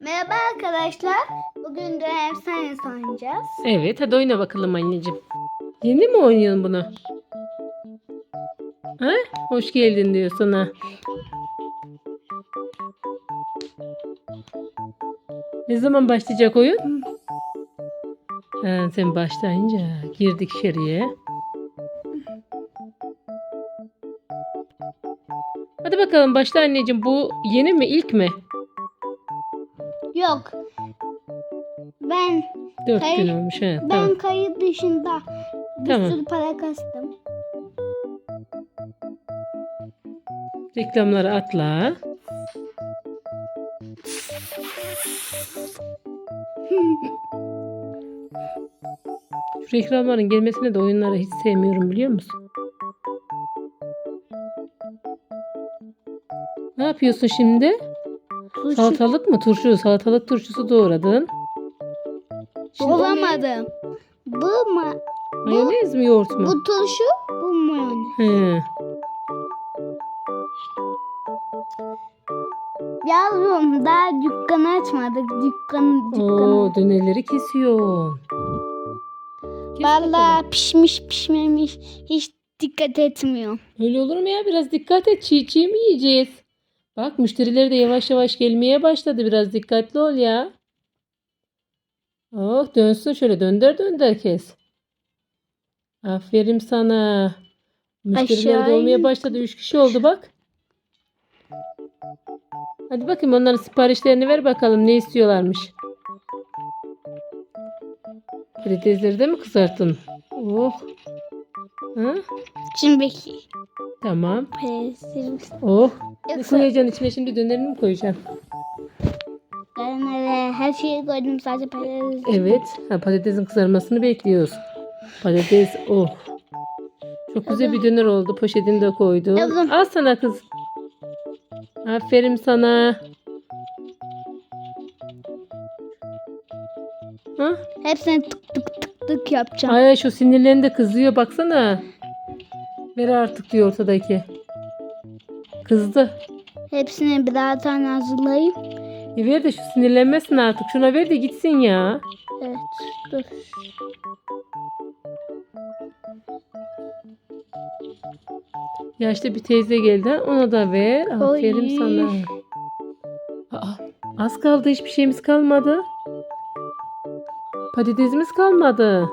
Merhaba arkadaşlar. Bugün de efsane oynayacağız. Evet hadi oyna bakalım anneciğim. Yeni mi oynuyorsun bunu? Ha? Hoş geldin diyor sana. Ne zaman başlayacak oyun? Ha, sen başlayınca girdik içeriye. Hadi bakalım başla anneciğim. Bu yeni mi ilk mi? Yok. Ben Dört Hayır, gün olmuş. Ha, ben tamam. kayıt dışında bir Tamam. sürü para kastım. Reklamları atla. Şu reklamların gelmesine de oyunları hiç sevmiyorum biliyor musun? Ne yapıyorsun şimdi? Turşu Salatalık mı turşu? Salatalık turşusu doğradın. Şimdi bulamadım. Bu ma mayonez mi yoğurt mu? bu turşu bu mayonez. He. Yavrum daha dükkanı açmadık. Dükkanı dükkanı. Oo dönerleri kesiyorsun. Kes bakalım. Vallahi pişmiş pişmemiş hiç dikkat etmiyor. Öyle olur mu ya? Biraz dikkat et. Çiğ çiğ mi yiyeceğiz? Bak müşteriler de yavaş yavaş gelmeye başladı. Biraz dikkatli ol ya. Oh dönsün şöyle dönder dönder kes. Aferin sana. Müşteriler de olmaya başladı. Üç kişi oldu bak. Hadi bakayım onların siparişlerini ver bakalım ne istiyorlarmış. Patatesleri de mi kızarttın? Oh. Ha? Şimdi bekle. Tamam. Patatesimiz. Oh. Ne Yoksa koyacaksın içine şimdi dönerini mi koyacaksın? ben eve her şeyi koydum sadece patates. Evet. Ha, patatesin kızarmasını bekliyoruz. Patates oh. Çok güzel bir döner oldu. Poşetini de koydum. Yavrum. Al sana kız. Aferin sana. Ha? Hepsini tık tık tık tık yapacağım. Ay şu sinirlerini de kızıyor baksana. Ver artık diyor ortadaki. Kızdı. Hepsini birer tane hazırlayayım. E ver de şu sinirlenmesin artık. Şuna ver de gitsin ya. Evet dur. Yaşlı bir teyze geldi. Ona da ver. Aferin Oy. sana. Aa, az kaldı. Hiçbir şeyimiz kalmadı. Patatesimiz kalmadı.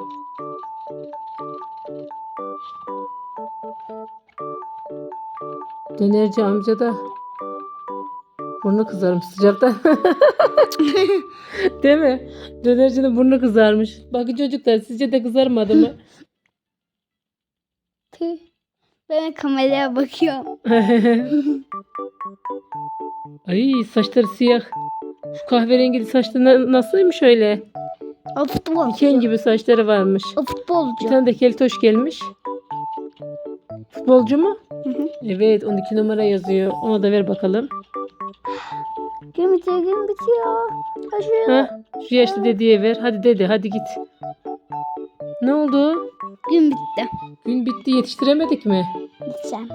Dönerci amca da burnu kızarmış sıcaktan. Değil mi? Dönercinin burnu kızarmış. Bakın çocuklar sizce de kızarmadı mı? Ben kameraya bakıyorum. Ay saçları siyah. Şu kahverengi saçları na- nasılmış öyle? O futbolcu. Diken gibi saçları varmış. O Bir futbolcu. tane de keltoş gelmiş. Futbolcu mu? Evet 12 numara yazıyor. Ona da ver bakalım. Gün bitiyor gün bitiyor. Taşıyor. Ha, şu yaşlı dedeye ver. Hadi dede hadi git. Ne oldu? Gün bitti. Gün bitti yetiştiremedik mi? Gideceğim.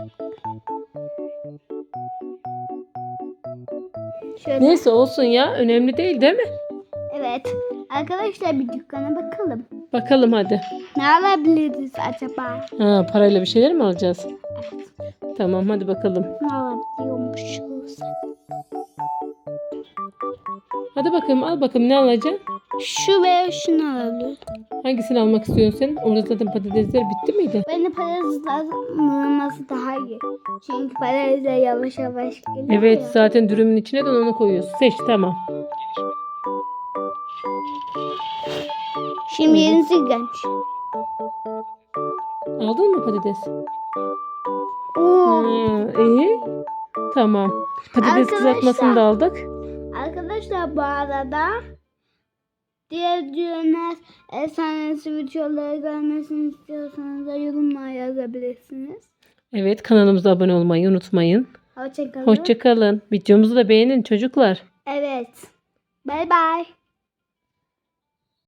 Şöyle. Neyse olsun ya. Önemli değil değil mi? Evet. Arkadaşlar bir dükkana bakalım. Bakalım hadi. Ne alabiliriz acaba? Ha, parayla bir şeyler mi alacağız? Tamam hadi bakalım. Ne alabiliyormuşuz? Hadi bakayım al bakalım ne alacaksın? Şu veya şunu alabiliriz. Hangisini almak istiyorsun sen? Orada zaten patatesler bitti miydi? Bence patateslenmesi daha iyi. Çünkü patatesler yavaş yavaş geliyor Evet ya. zaten dürümün içine de onu koyuyorsun. Seç tamam. Şimdi yenisi genç. Aldın mı patates? İyi. Tamam. Patates Arkadaşlar. kızartmasını da aldık. Arkadaşlar bu arada diğer düğünler efsanesi videoları görmesini istiyorsanız da yorumlara yazabilirsiniz. Evet kanalımıza abone olmayı unutmayın. Hoşçakalın. Hoşçakalın. Videomuzu da beğenin çocuklar. Evet. Bay bay.